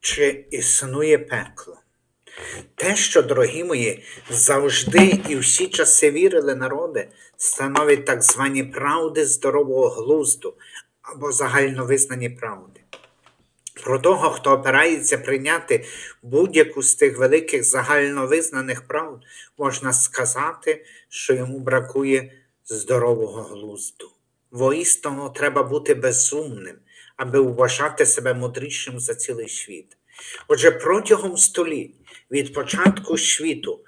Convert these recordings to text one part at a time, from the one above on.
чи існує пекло. Те, що, дорогі мої, завжди і всі часи вірили народи, становить так звані правди здорового глузду або загальновизнані правди. Про того, хто опирається прийняти будь-яку з тих великих загальновизнаних правд, можна сказати, що йому бракує здорового глузду. Воістину треба бути безумним, аби вважати себе мудрішим за цілий світ. Отже, протягом століть, від початку світу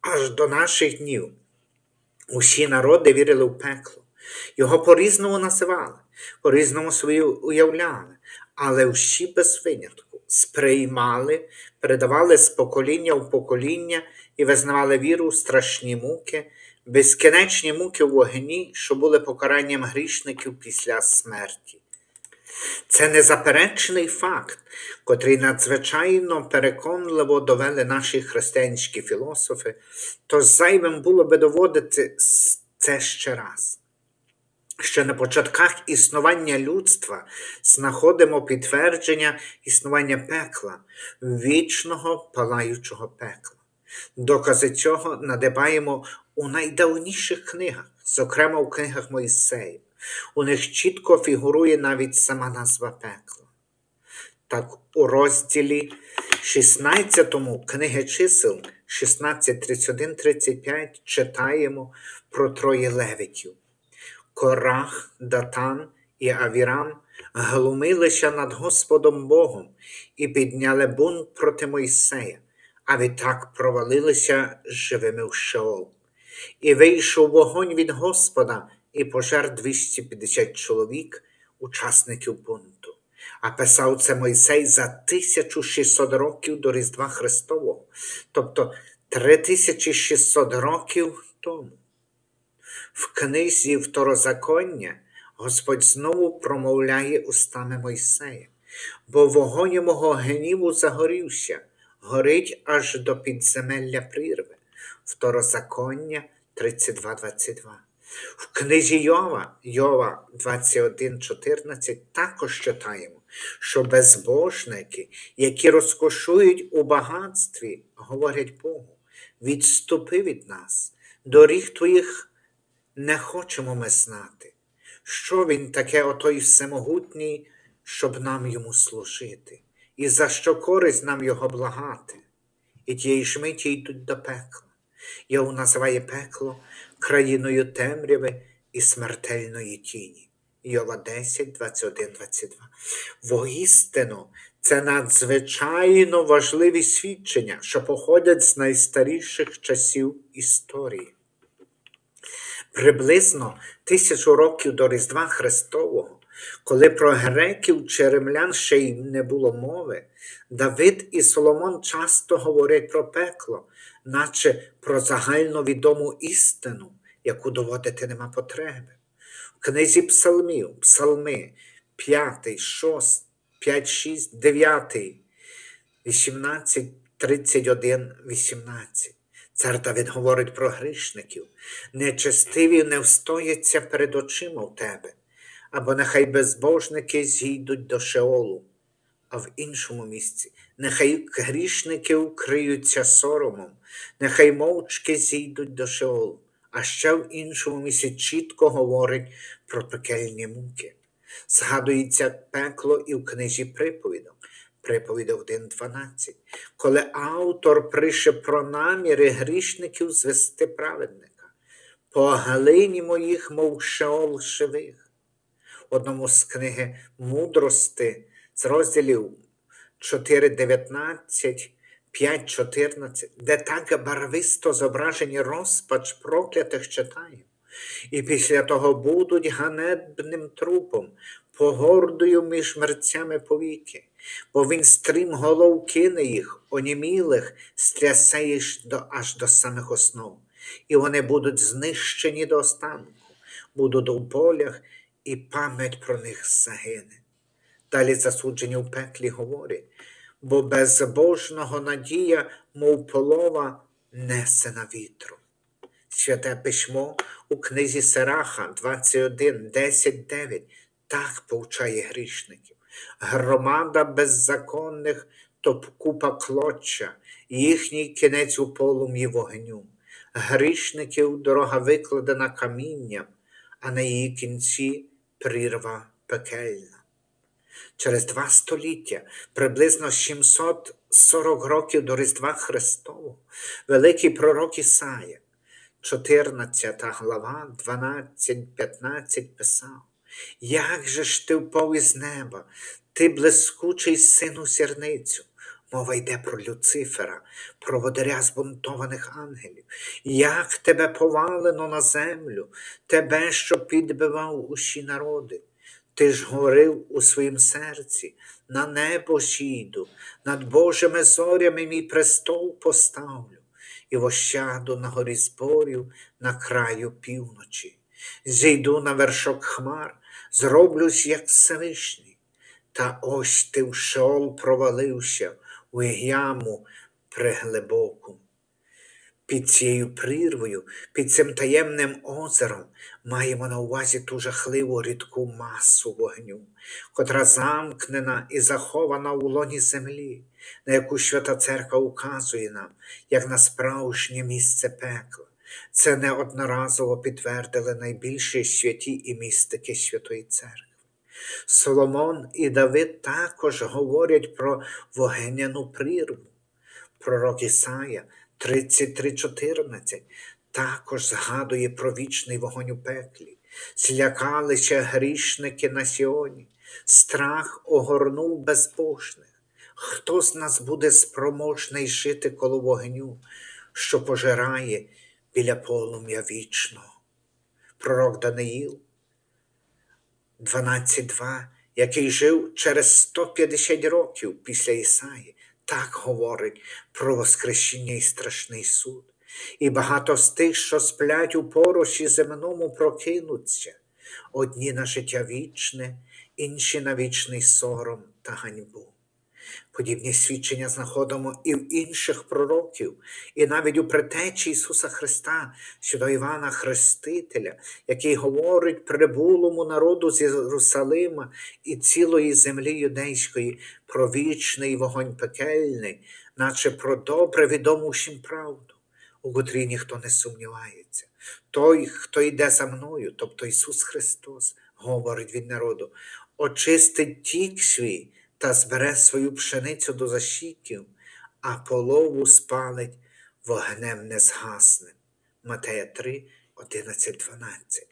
аж до наших днів, усі народи вірили в пекло. Його по-різному називали, по-різному собі уявляли, але всі без винятку сприймали, передавали з покоління в покоління і визнавали віру в страшні муки, безкінечні муки в вогні, що були покаранням грішників після смерті. Це незаперечний факт, котрий надзвичайно переконливо довели наші християнські філософи, то зайвим було би доводити це ще раз. Ще на початках існування людства знаходимо підтвердження існування пекла, вічного палаючого пекла. Докази цього надибаємо у найдавніших книгах, зокрема у книгах Моїсеїв. У них чітко фігурує навіть сама назва пекла. Так у розділі 16 книги чисел 16, 31, 35 читаємо про троє левитів. Корах, Датан і Авірам глумилися над Господом Богом і підняли бунт проти Мойсея, а відтак провалилися живими в Шеол. І вийшов вогонь від Господа і пожер 250 чоловік, учасників бунту. А писав це Мойсей за 1600 років до Різдва Христового, тобто 3600 років тому. В книзі Второзаконня Господь знову промовляє устами Мойсея, бо вогонь мого гніву загорівся, горить аж до підземелля прірви. Второзаконня 32.22. В книзі Йова, Йова 21.14 також читаємо, що безбожники, які розкошують у багатстві, говорять Богу, відступи від нас, доріг твоїх не хочемо ми знати, що він таке отой всемогутній, щоб нам йому служити, і за що користь нам його благати. І тієї ж миті йдуть до пекла. Його називає пекло країною темряви і смертельної тіні. Йова 10, 21, 22. Воістину, це надзвичайно важливі свідчення, що походять з найстаріших часів історії. Приблизно тисячу років до Різдва Христового, коли про греків чи римлян ще й не було мови, Давид і Соломон часто говорять про пекло, наче про загальновідому істину, яку доводити нема потреби. В книзі Псалмів, Псалми 5, 6, 5, 6, 9, 18, 31, 18. Цар Давид говорить про грішників. Нечестиві не встояться перед очима в тебе, або нехай безбожники зійдуть до Шеолу, а в іншому місці нехай грішники вкриються соромом, нехай мовчки зійдуть до Шеолу, а ще в іншому місці чітко говорить про пекельні муки. Згадується пекло і в книжі приповідок. Приповідь 1.12, коли автор пише про наміри грішників звести праведника, по глині моїх, мов шеол живих. Одному з книги мудрости з розділів 4.19, 5.14, де так барвисто зображені розпач проклятих читаю. І після того будуть ганебним трупом, погордою між мерцями повіки, бо він стрім голов кине їх, онімілих, стрясе до, аж до самих основ, і вони будуть знищені до останку, будуть у полях, і пам'ять про них загине. Далі засуджені в пеклі говорять, бо безбожного надія, мов полова, несе на вітру. Святе письмо у книзі Сараха 21, 10, 9 так повчає грішників. Громада беззаконних то купа клоча, їхній кінець у полум'ї вогню. Грішників дорога викладена камінням, а на її кінці прірва пекельна. Через два століття, приблизно 740 років до Різдва Христового, великий пророк Ісая, 14 глава, 12-15 писав: Як же ж ти впав із неба, ти блискучий сину сірницю? Мова йде про Люцифера, про водаря збунтованих ангелів. Як тебе повалено на землю, тебе, що підбивав усі народи. Ти ж говорив у своїм серці, на небо сіду, над Божими зорями мій престол поставлю, і вощаду на горі зборів на краю півночі. Зійду на вершок хмар, зроблюсь, як Всевишній. Та ось ти в шеол провалився, у яму преглибоку. Під цією прірвою, під цим таємним озером маємо на увазі ту жахливу рідку масу вогню, котра замкнена і захована у лоні землі, на яку Свята Церква указує нам, як на справжнє місце пекла. Це неодноразово підтвердили найбільші святі і містики Святої Церкви. Соломон і Давид також говорять про вогняну прірву. Пророк Ісая 33.14 також згадує про вічний вогонь у пеклі, злякалися грішники на Сіоні, страх огорнув безбожних. Хто з нас буде спроможний жити коло вогню, що пожирає біля полум'я вічного? Пророк Даниїл 12.2, який жив через 150 років після Ісаї, так говорить про Воскресіння і страшний суд. І багато з тих, що сплять у пороші земному, прокинуться, одні на життя вічне, інші на вічний сором та ганьбу. Подібні свідчення знаходимо і в інших пророків, і навіть у претечі Ісуса Христа щодо Івана Хрестителя, який говорить прибулому народу з Єрусалима і цілої землі юдейської про вічний вогонь пекельний, наче про добре відому всім правду, у котрій ніхто не сумнівається. Той, хто йде за мною, тобто Ісус Христос, говорить від народу, очистить тік свій та збере свою пшеницю до защіків, а полову спалить вогнем незгасним. Матея 3, 11, 12.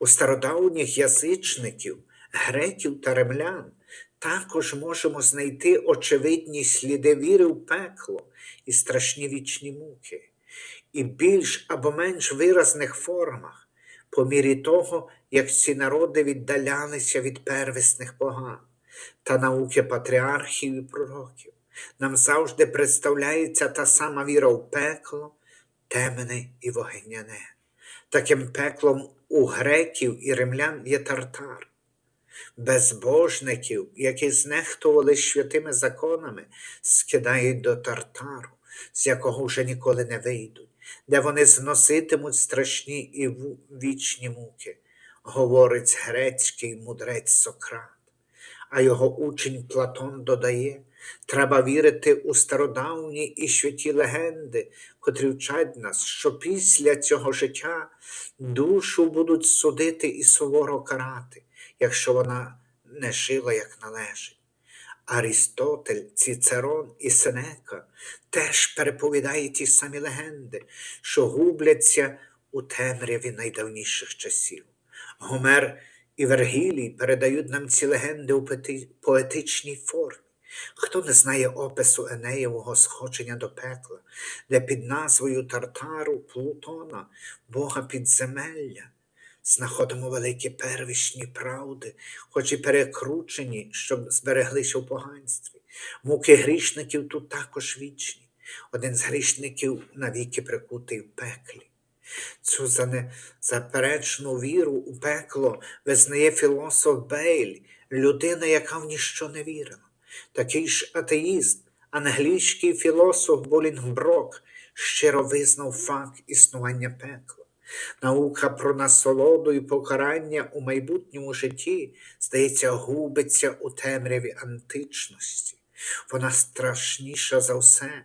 У стародавніх язичників, греків та римлян також можемо знайти очевидні сліди віри в пекло і страшні вічні муки, і більш або менш виразних формах, по мірі того, як ці народи віддалялися від первісних богам та науки патріархів і пророків. Нам завжди представляється та сама віра в пекло, темне і вогняне. Таким пеклом у греків і римлян є тартар. Безбожників, які знехтували святими законами, скидають до тартару, з якого вже ніколи не вийдуть, де вони зноситимуть страшні і вічні муки, говорить грецький мудрець Сократ а його учень Платон додає, треба вірити у стародавні і святі легенди, котрі вчать нас, що після цього життя душу будуть судити і суворо карати, якщо вона не жила як належить. Арістотель, Цицерон і Сенека теж переповідають ті самі легенди, що губляться у темряві найдавніших часів. Гомер і Вергілій передають нам ці легенди у поетичній формі. Хто не знає опису Енеєвого сходження до пекла, де під назвою Тартару Плутона, Бога підземелля, знаходимо великі первічні правди, хоч і перекручені, щоб збереглися у поганстві. Муки грішників тут також вічні. Один з грішників навіки прикутий в пеклі. Цю заперечну віру у пекло визнає філософ Бейль, людина, яка в ніщо не вірила. Такий ж атеїст, англійський філософ Болінгброк щиро визнав факт існування пекла. Наука про насолоду і покарання у майбутньому житті, здається, губиться у темряві античності. Вона страшніша за все,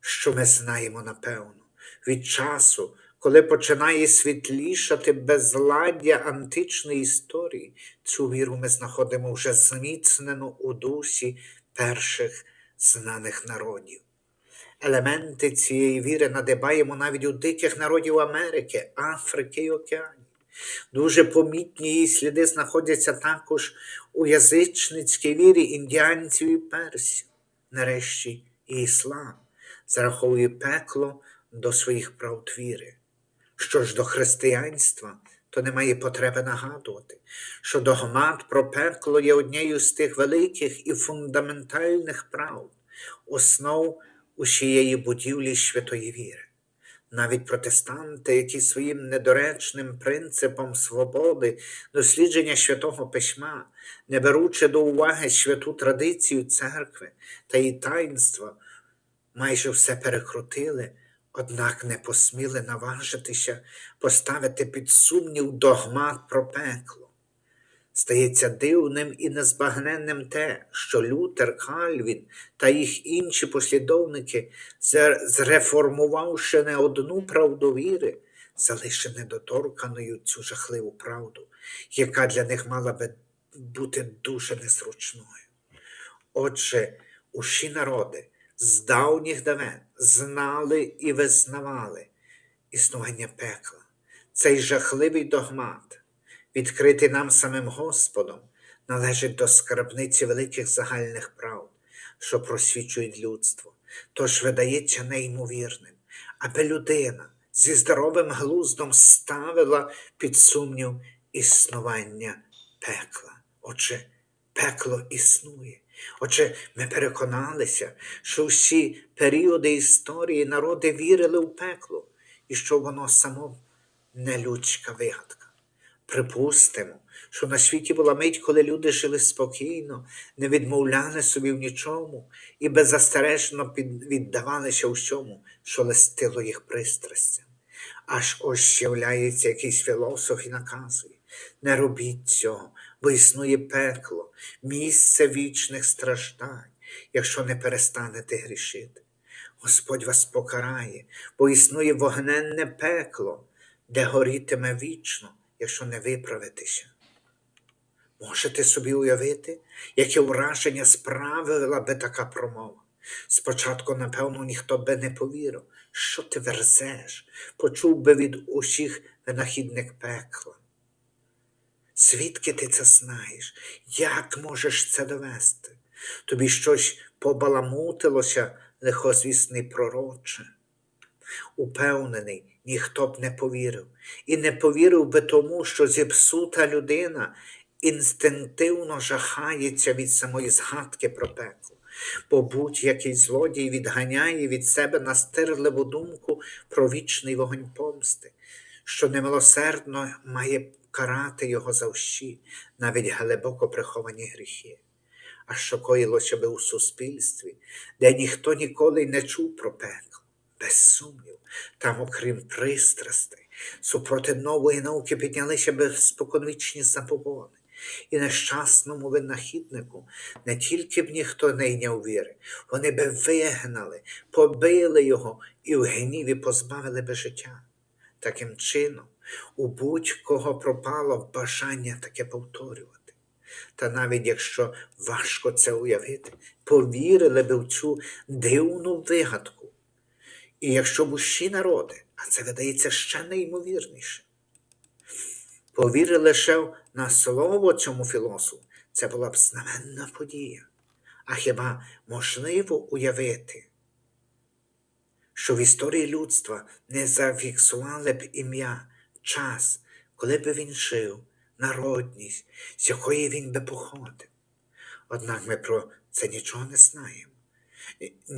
що ми знаємо напевно, від часу, коли починає світлішати безладдя античної історії, цю віру ми знаходимо вже зміцнену у дусі перших знаних народів. Елементи цієї віри надибаємо навіть у диких народів Америки, Африки і Океанії. Дуже помітні її сліди знаходяться також у язичницькій вірі індіанців і персів. Нарешті і іслам зараховує пекло до своїх правд віри. Що ж до християнства, то немає потреби нагадувати, що догмат про пекло є однією з тих великих і фундаментальних правд, основ усієї будівлі святої віри. Навіть протестанти, які своїм недоречним принципом свободи, дослідження святого письма, не беручи до уваги святу традицію церкви та її таїнства, майже все перекрутили, однак не посміли наважитися поставити під сумнів догмат про пекло. Стається дивним і незбагненним те, що Лютер, Кальвін та їх інші послідовники, зреформувавши не одну правду віри, залишили недоторканою цю жахливу правду, яка для них мала би бути дуже незручною. Отже, усі народи з давніх давен знали і визнавали існування пекла. Цей жахливий догмат, відкритий нам самим Господом, належить до скарбниці великих загальних прав, що просвічують людство. Тож видається неймовірним, аби людина зі здоровим глуздом ставила під сумнів існування пекла. Отже, пекло існує. Отже, ми переконалися, що всі періоди історії народи вірили в пекло і що воно само не людська вигадка. Припустимо, що на світі була мить, коли люди жили спокійно, не відмовляли собі в нічому і беззастережно віддавалися всьому, що листило їх пристрастям. Аж ось з'являється якийсь філософ і наказує. Не робіть цього, бо існує пекло, місце вічних страждань, якщо не перестанете грішити. Господь вас покарає, бо існує вогненне пекло, де горітиме вічно, якщо не виправитеся. Можете собі уявити, яке враження справила би така промова. Спочатку, напевно, ніхто би не повірив, що ти верзеш, почув би від усіх винахідник пекла. Звідки ти це знаєш? Як можеш це довести? Тобі щось побаламутилося, лихозвісний пророче. Упевнений, ніхто б не повірив. І не повірив би тому, що зіпсута людина інстинктивно жахається від самої згадки про пекло, бо будь-який злодій відганяє від себе настирливу думку про вічний вогонь помсти, що немилосердно має карати його за всі, навіть глибоко приховані гріхи. А що коїлося би у суспільстві, де ніхто ніколи й не чув про пекло, без сумнів, там, окрім пристрастей, супроти нової науки піднялися би споконвічні забобони. І нещасному винахіднику не тільки б ніхто не йняв віри, вони би вигнали, побили його і в гніві позбавили би життя. Таким чином, у будь-кого пропало бажання таке повторювати. Та навіть якщо важко це уявити, повірили би в цю дивну вигадку. І якщо б усі народи, а це видається ще неймовірніше, повірили лише на слово цьому філософу, це була б знаменна подія. А хіба можливо уявити, що в історії людства не зафіксували б ім'я, час, коли б він жив, народність, з якої він би походив? Однак ми про це нічого не знаємо.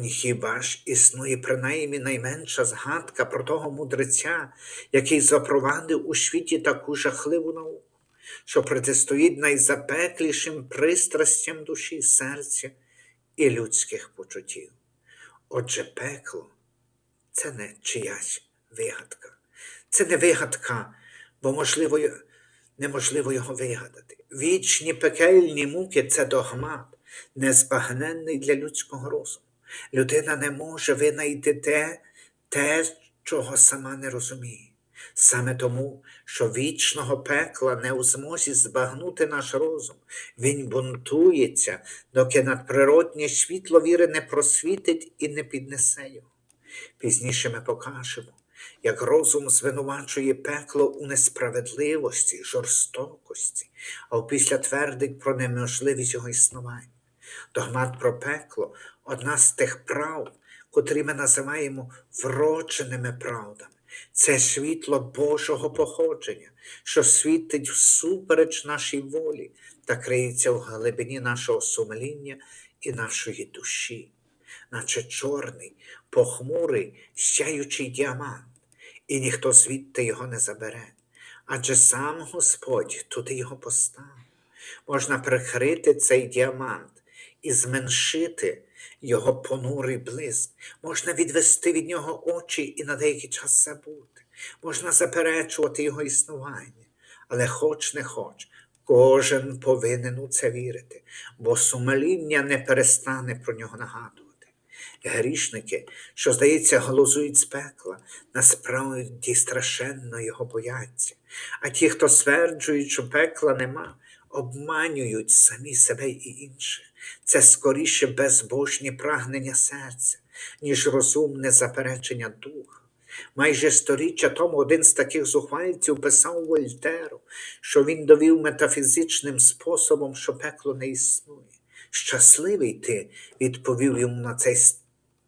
Хіба ж існує принаймні найменша згадка про того мудреця, який запровадив у світі таку жахливу науку, що протистоїть найзапеклішим пристрастям душі, серця і людських почуттів. Отже, пекло це не чиясь вигадка. Це не вигадка, бо можливо, неможливо його вигадати. Вічні пекельні муки це догмат, незбагненний для людського розуму. Людина не може винайти те, те, чого сама не розуміє. Саме тому, що вічного пекла не у змозі збагнути наш розум, він бунтується, доки надприроднє світло віри не просвітить і не піднесе його. Пізніше ми покажемо, як розум звинувачує пекло у несправедливості, жорстокості, а опісля твердить про неможливість його існування. Догмат про пекло одна з тих прав, котрі ми називаємо вроченими правдами. Це світло Божого походження, що світить всупереч нашій волі та криється в глибині нашого сумління і нашої душі, наче чорний, похмурий, сяючий діамант, і ніхто звідти його не забере. Адже сам Господь туди його поставив. Можна прикрити цей діамант і зменшити його понурий блиск, можна відвести від нього очі і на деякий час забути, можна заперечувати його існування, але хоч не хоч, кожен повинен у це вірити, бо сумління не перестане про нього нагадувати. Грішники, що, здається, глузують з пекла, насправді страшенно його бояться, а ті, хто стверджують, що пекла нема, обманюють самі себе і інших. Це скоріше безбожні прагнення серця, ніж розумне заперечення духа. Майже сторіччя тому один з таких зухвальців писав Вольтеру, що він довів метафізичним способом, що пекло не існує. Щасливий ти, відповів йому на це,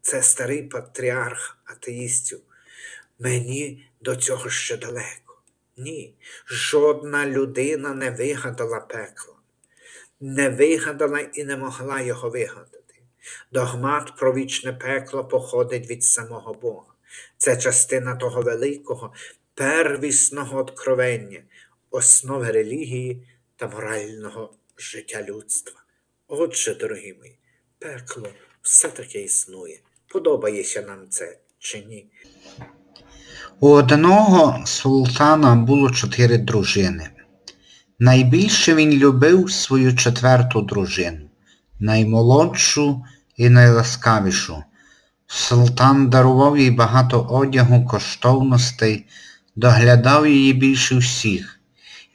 це старий патріарх атеїстів. Мені до цього ще далеко. Ні, жодна людина не вигадала пекло, не вигадала і не могла його вигадати. Догмат про вічне пекло походить від самого Бога. Це частина того великого, первісного откровення, основи релігії та морального життя людства. Отже, дорогі мої, пекло все-таки існує. Подобається нам це чи ні? У одного султана було чотири дружини. Найбільше він любив свою четверту дружину, наймолодшу і найласкавішу. Султан дарував їй багато одягу, коштовностей, доглядав її більше всіх,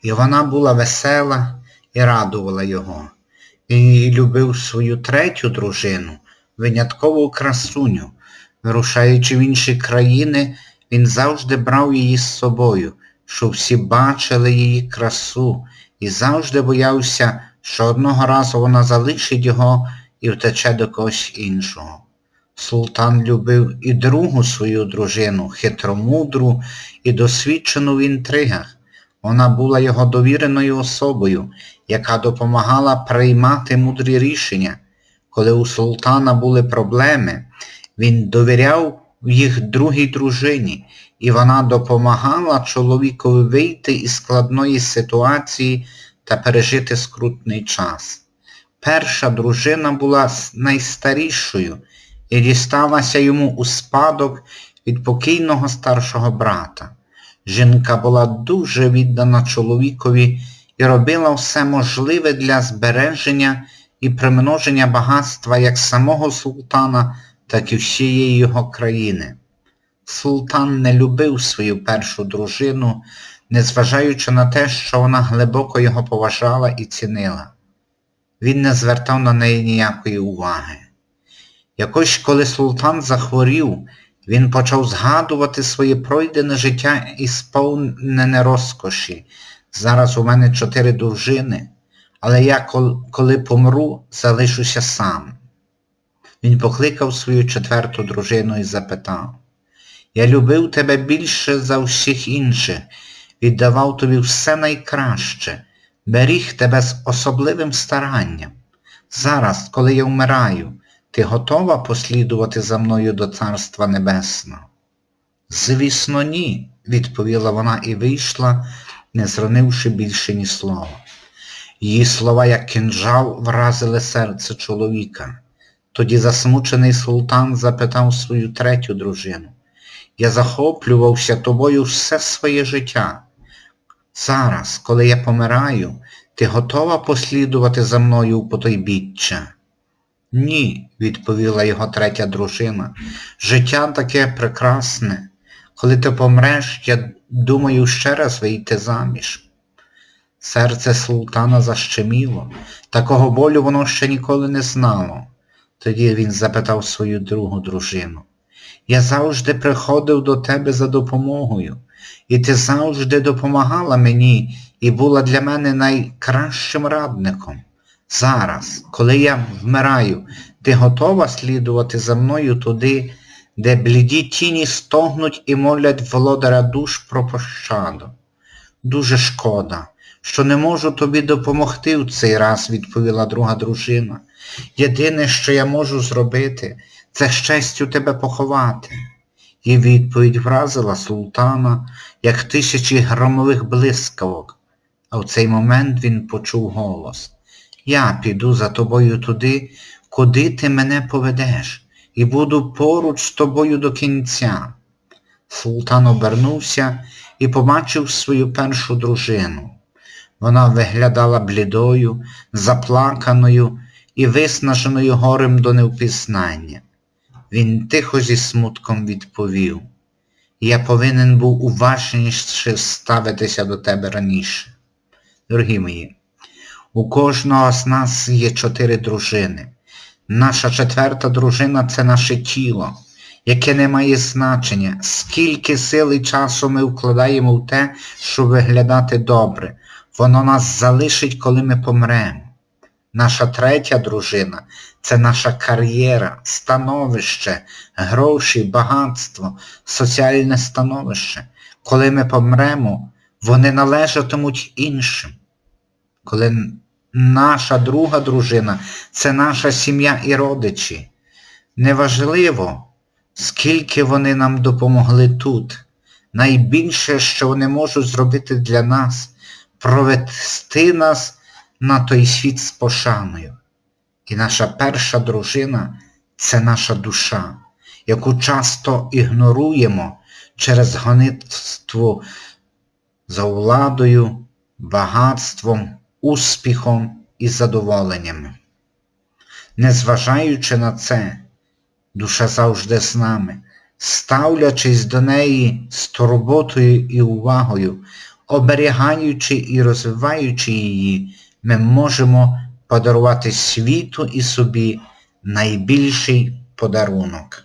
і вона була весела і радувала його. Він любив свою третю дружину, виняткову красуню. Вирушаючи в інші країни, він завжди брав її з собою, щоб всі бачили її красу, і завжди боявся, що одного разу вона залишить його і втече до когось іншого. Султан любив і другу свою дружину, хитромудру і досвідчену в інтригах. Вона була його довіреною особою, яка допомагала приймати мудрі рішення. Коли у султана були проблеми, він довіряв їх другій дружині, і вона допомагала чоловікові вийти із складної ситуації та пережити скрутний час. Перша дружина була найстарішою і дісталася йому у спадок від покійного старшого брата. Жінка була дуже віддана чоловікові і робила все можливе для збереження і примноження багатства як самого султана, так і всієї його країни. Султан не любив свою першу дружину, незважаючи на те, що вона глибоко його поважала і цінила. Він не звертав на неї ніякої уваги. Якось, коли султан захворів, він почав згадувати своє пройдене життя і сповнене розкоші. Зараз у мене чотири дружини, але я, коли помру, залишуся сам. Він покликав свою четверту дружину і запитав, я любив тебе більше за всіх інших, віддавав тобі все найкраще, беріг тебе з особливим старанням. Зараз, коли я вмираю, ти готова послідувати за мною до Царства Небесного? Звісно, ні, відповіла вона і вийшла, не зронивши більше ні слова. Її слова, як кинджал, вразили серце чоловіка. Тоді засмучений султан запитав свою третю дружину. Я захоплювався тобою все своє життя. Зараз, коли я помираю, ти готова послідувати за мною у потойбіччя? Ні, відповіла його третя дружина. Життя таке прекрасне. Коли ти помреш, я думаю ще раз вийти заміж. Серце султана защеміло, такого болю воно ще ніколи не знало. Тоді він запитав свою другу дружину. Я завжди приходив до тебе за допомогою, і ти завжди допомагала мені і була для мене найкращим радником. Зараз, коли я вмираю, ти готова слідувати за мною туди, де бліді тіні стогнуть і молять володаря душ про пощаду. Дуже шкода, що не можу тобі допомогти в цей раз, відповіла друга дружина. Єдине, що я можу зробити, це з честю тебе поховати. І відповідь вразила султана, як тисячі громових блискавок, а в цей момент він почув голос. Я піду за тобою туди, куди ти мене поведеш, і буду поруч з тобою до кінця. Султан обернувся і побачив свою першу дружину. Вона виглядала блідою, заплаканою і виснаженою горем до невпізнання. Він тихо зі смутком відповів, я повинен був уважніше ставитися до тебе раніше. Дорогі мої, у кожного з нас є чотири дружини. Наша четверта дружина це наше тіло, яке не має значення, скільки сил і часу ми вкладаємо в те, щоб виглядати добре. Воно нас залишить, коли ми помремо. Наша третя дружина це наша кар'єра, становище, гроші, багатство, соціальне становище. Коли ми помремо, вони належатимуть іншим. Коли наша друга дружина це наша сім'я і родичі. Неважливо, скільки вони нам допомогли тут. Найбільше, що вони можуть зробити для нас, провести нас на той світ з пошаною. І наша перша дружина це наша душа, яку часто ігноруємо через гонитство за владою, багатством, успіхом і задоволеннями. Незважаючи на це, душа завжди з нами, ставлячись до неї з турботою і увагою, оберігаючи і розвиваючи її, ми можемо подарувати світу і собі найбільший подарунок.